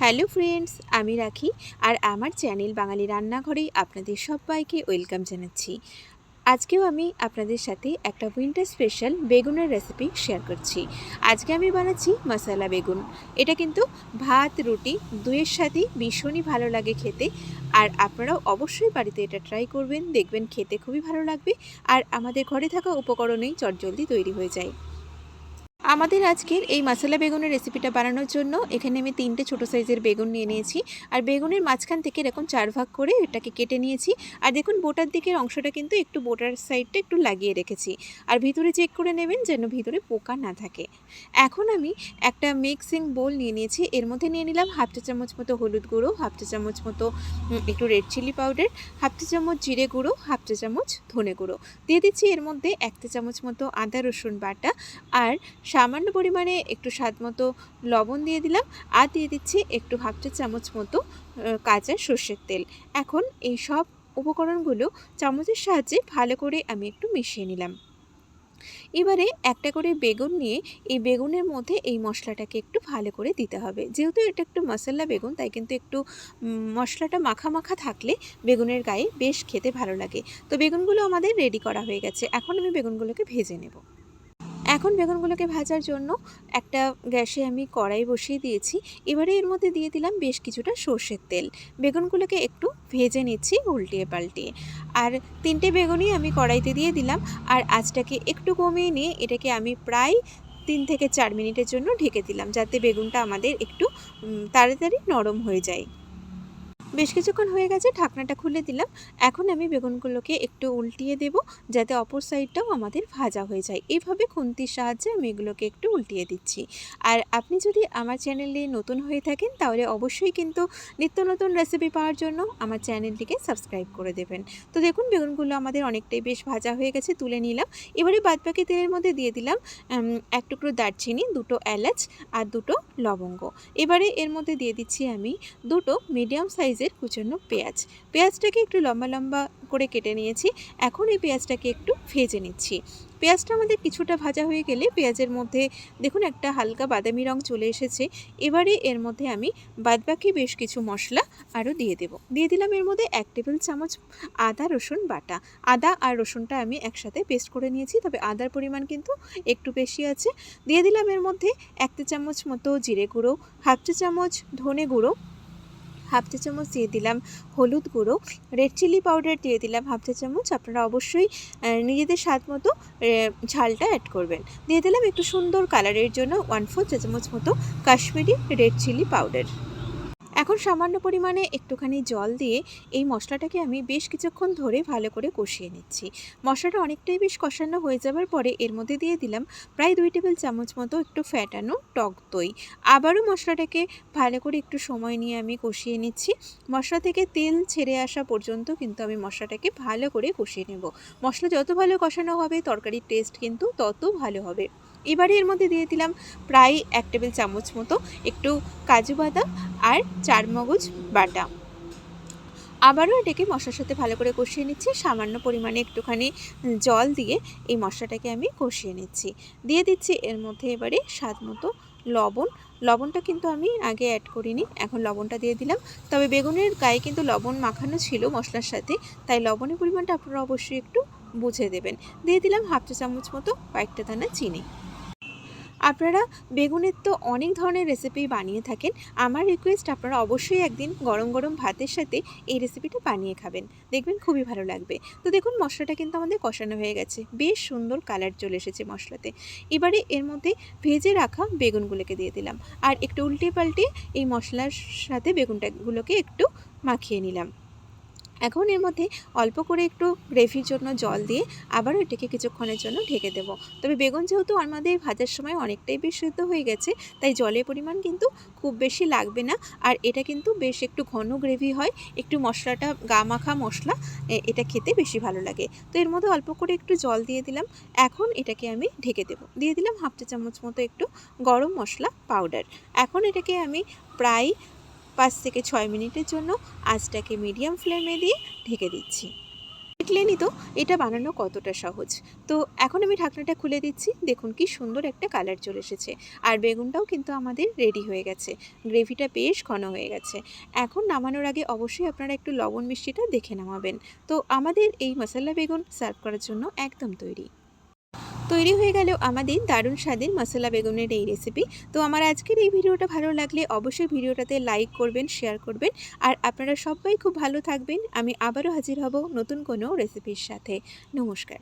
Hello friends, আমি রাখি আর আমার চ্যানেল বাঙালি রান্নাঘরেই আপনাদের সবাইকে ওয়েলকাম জানাচ্ছি। আজকেও আমি আপনাদের সাথে একটা উইন্টার স্পেশাল বেগুনের রেসিপি শেয়ার করছি। আজকে আমি বানাচ্ছি মশালা বেগুন। এটা কিন্তু ভাত, রুটি দুয়ের সাথেই ভীষণই ভালো লাগে খেতে আর আপনারাও অবশ্যই বাড়িতে এটা ট্রাই করবেন, দেখবেন খেতে খুবই ভালো লাগবে আর আমাদের ঘরে থাকা উপকরণেই চটজলদি তৈরি হয়ে যায়। আমাদের আজকের এই মশলা বেগুনের রেসিপিটা বানানোর জন্য এখানে আমি তিনটে ছোটো সাইজের বেগুন নিয়ে নিয়েছি। আর বেগুনের মাঝখান থেকে এরকম চার ভাগ করে এটাকে কেটে নিয়েছি। আর দেখুন, বোটার দিকের অংশটা কিন্তু একটু বোটার সাইডটা একটু লাগিয়ে রেখেছি। আর ভিতরে চেক করে নেবেন যেন ভিতরে পোকা না থাকে। এখন আমি একটা মিক্সিং বোল নিয়ে নিয়েছি। এর মধ্যে নিয়ে নিলাম হাফ চা চামচ মতো হলুদ গুঁড়ো, হাফ চা চামচ মতো একটু রেড চিলি পাউডার হাফ চা চামচ জিরে গুঁড়ো, হাফ চা চামচ ধনে গুঁড়ো। দিয়ে দিচ্ছি এর মধ্যে এক চা চামচ মতো আদা রসুন বাটা। আর সামান্য পরিমাণে একটু স্বাদ মতো লবণ দিয়ে দিলাম আর দিয়ে দিচ্ছি একটু হাফ চা চামচ মতো কাঁচা সর্ষের তেল। এখন এই সব উপকরণগুলো চামচের সাহায্যে ভালো করে আমি একটু মিশিয়ে নিলাম। এবারে একটা করে বেগুন নিয়ে এই বেগুনের মধ্যে এই মশলাটাকে একটু ভালো করে দিতে হবে। যেহেতু এটা একটু মশলা বেগুন, তাই কিন্তু একটু মশলাটা মাখা মাখা থাকলে বেগুনের গায়ে বেশ খেতে ভালো লাগে। তো বেগুনগুলো আমাদের রেডি করা হয়ে গেছে। এখন আমি বেগুনগুলোকে ভেজে নেব। এখন বেগুনগুলোকে ভাজার জন্য একটা গ্যাসে আমি কড়াই বসিয়ে দিয়েছি। এবারে এর মধ্যে দিয়ে দিলাম বেশ কিছুটা সর্ষের তেল। বেগুনগুলোকে একটু ভেজে নিচ্ছি উল্টিয়ে পাল্টিয়ে। আর তিনটে বেগুনই আমি কড়াইতে দিয়ে দিলাম। আর আঁচটাকে একটু কমিয়ে নিয়ে এটাকে আমি প্রায় তিন থেকে চার মিনিটের জন্য ঢেকে দিলাম, যাতে বেগুনটা আমাদের একটু তাড়াতাড়ি নরম হয়ে যায়। বেশ কিছুক্ষণ হয়ে গেছে, ঢাকনাটা খুলে দিলাম। এখন আমি বেগুনগুলোকে একটু উল্টিয়ে দেব, যাতে অপর সাইডটাও আমাদের ভাজা হয়ে যায়। এইভাবে খুন্তির সাহায্যে আমি এগুলোকে একটু উল্টিয়ে দিচ্ছি। আর আপনি যদি আমার চ্যানেলে নতুন হয়ে থাকেন, তাহলে অবশ্যই কিন্তু নিত্য নতুন রেসিপি পাওয়ার জন্য আমার চ্যানেলটিকে সাবস্ক্রাইব করে দেবেন। তো দেখুন, বেগুনগুলো আমাদের অনেকটাই বেশ ভাজা হয়ে গেছে, তুলে নিলাম। এবারে বাদবাকি তেলের মধ্যে দিয়ে দিলাম এক টুকরো দারচিনি, দুটো এলাচ আর দুটো লবঙ্গ। এবারে এর মধ্যে দিয়ে দিচ্ছি আমি দুটো মিডিয়াম সাইজের কুচানো পেঁয়াজ। পেঁয়াজটাকে একটু লম্বা লম্বা করে কেটে নিয়েছি। এখন এই পেঁয়াজটাকে একটু ভেজে নিচ্ছি। পেঁয়াজটা আমাদের কিছুটা ভাজা হয়ে গেলে পেঁয়াজের মধ্যে দেখুন একটা হালকা বাদামি রং চলে এসেছে। এবারে এর মধ্যে আমি বাদবাকি বেশ কিছু মশলা আরও দিয়ে দেব। দিয়ে দিলাম এর মধ্যে এক টেবিল চামচ আদা, রসুন বাটা। আদা আর রসুনটা আমি একসাথে পেস্ট করে নিয়েছি, তবে আদার পরিমাণ কিন্তু একটু বেশি আছে। দিয়ে দিলাম এর মধ্যে এক চামচ মতো জিরে গুঁড়ো, হাফ চা চামচ ধনে গুঁড়ো হাফ চা চামচ দিয়ে দিলাম হলুদ গুঁড়ো রেড চিলি পাউডার দিয়ে দিলাম হাফ চা চামচ। আপনারা অবশ্যই নিজেদের স্বাদ মতো ঝালটা অ্যাড করবেন। দিয়ে দিলাম একটু সুন্দর কালারের জন্য ওয়ান ফোর চা চামচ মতো কাশ্মীরি রেড চিলি পাউডার এখন সামান্য পরিমাণে একটুখানি জল দিয়ে এই মশলাটাকে আমি বেশ কিছুক্ষণ ধরে ভালো করে কষিয়ে নিচ্ছি। মশলাটা অনেকটাই বেশ কষানো হয়ে যাবার পরে এর মধ্যে দিয়ে দিলাম প্রায় দুই টেবিল চামচ মতো একটু ফ্যাটানো টক দই। আবারও মশলাটাকে ভালো করে একটু সময় নিয়ে আমি কষিয়ে নিচ্ছি। মশলা থেকে তেল ছেড়ে আসা পর্যন্ত কিন্তু আমি মশলাটাকে ভালো করে কষিয়ে নেব। মশলা যত ভালো কষানো হবে, তরকারির টেস্ট কিন্তু তত ভালো হবে। এবারে এর মধ্যে দিয়ে দিলাম প্রায় এক টেবিল চামচ মতো একটু কাজু বাদাম আর চারমগজ বাটা। আবারও এটাকে মশলার সাথে ভালো করে কষিয়ে নিচ্ছি, সামান্য পরিমাণে একটুখানি জল দিয়ে এই মশলাটাকে আমি কষিয়ে নিচ্ছি। দিয়ে দিচ্ছি এর মধ্যে এবারে স্বাদ মতো লবণ। লবণটা কিন্তু আমি আগে অ্যাড করিনি, এখন লবণটা দিয়ে দিলাম। তবে বেগুনের গায়ে কিন্তু লবণ মাখানো ছিল মশলার সাথে, তাই লবণের পরিমাণটা আপনারা অবশ্যই একটু বুঝে দেবেন। দিয়ে দিলাম হাফ চা চামচ মতো কয়েকটা দানা চিনি। আপনারা বেগুনের তো অনেক ধরনের রেসিপি বানিয়ে থাকেন। আমার রিকোয়েস্ট আপনারা অবশ্যই একদিন গরম গরম ভাতের সাথে এই রেসিপিটা বানিয়ে খাবেন। দেখবেন খুবই ভালো লাগবে। তো দেখুন, মশলাটা কিন্তু আমাদের কষানো হয়ে গেছে। বেশ সুন্দর কালার চলে এসেছে মশলাতে। এবারে এর মধ্যে ভেজে রাখা বেগুনগুলোকে দিয়ে দিলাম। আর একটু উল্টে পাল্টে এই মশলার সাথে বেগুনটাগুলোকে একটু মাখিয়ে নিলাম। এখন এর মধ্যে অল্প করে একটু গ্রেভির জন্য জল দিয়ে আবারও এটাকে কিছুক্ষণের জন্য ঢেকে দেবো। তবে বেগুন যেহেতু আমাদের ভাজার সময় অনেকটাই বেশ সিদ্ধ হয়ে গেছে, তাই জলের পরিমাণ কিন্তু খুব বেশি লাগবে না। আর এটা কিন্তু বেশ একটু ঘন গ্রেভি হয়, একটু মশলাটা, গা মাখা মশলা এটা খেতে বেশি ভালো লাগে। তো এর মধ্যে অল্প করে একটু জল দিয়ে দিলাম। এখন এটাকে আমি ঢেকে দেবো। দিয়ে দিলাম হাফ চা চামচ মতো একটু গরম মশলা পাউডার। এখন এটাকে আমি প্রায় পাঁচ থেকে ছয় মিনিটের জন্য আঁচটাকে মিডিয়াম ফ্লেমে দিয়ে ঢেকে দিচ্ছি। দেখলেনই তো, এটা বানানো কতটা সহজ। তো এখন আমি ঢাকনাটা খুলে দিচ্ছি, দেখুন কি সুন্দর একটা কালার চলে এসেছে। আর বেগুনটাও কিন্তু আমাদের রেডি হয়ে গেছে, গ্রেভিটা বেশ ঘন হয়ে গেছে। এখন নামানোর আগে অবশ্যই আপনারা একটু লবণ মিষ্টিটা দেখে নামাবেন। তো আমাদের এই মশলা বেগুন সার্ভ করার জন্য একদম তৈরি। তৈরি হয়ে গেল আমাদের দারুণ স্বাদের মশলা বেগুনের এই রেসিপি তো আমার আজকের এই ভিডিওটা ভালো লাগলে অবশ্যই ভিডিওটাতে লাইক করবেন শেয়ার করবেন। আর আপনারা সবাই খুব ভালো থাকবেন। আমি আবারও হাজির হব নতুন কোনো রেসিপির সাথে। নমস্কার।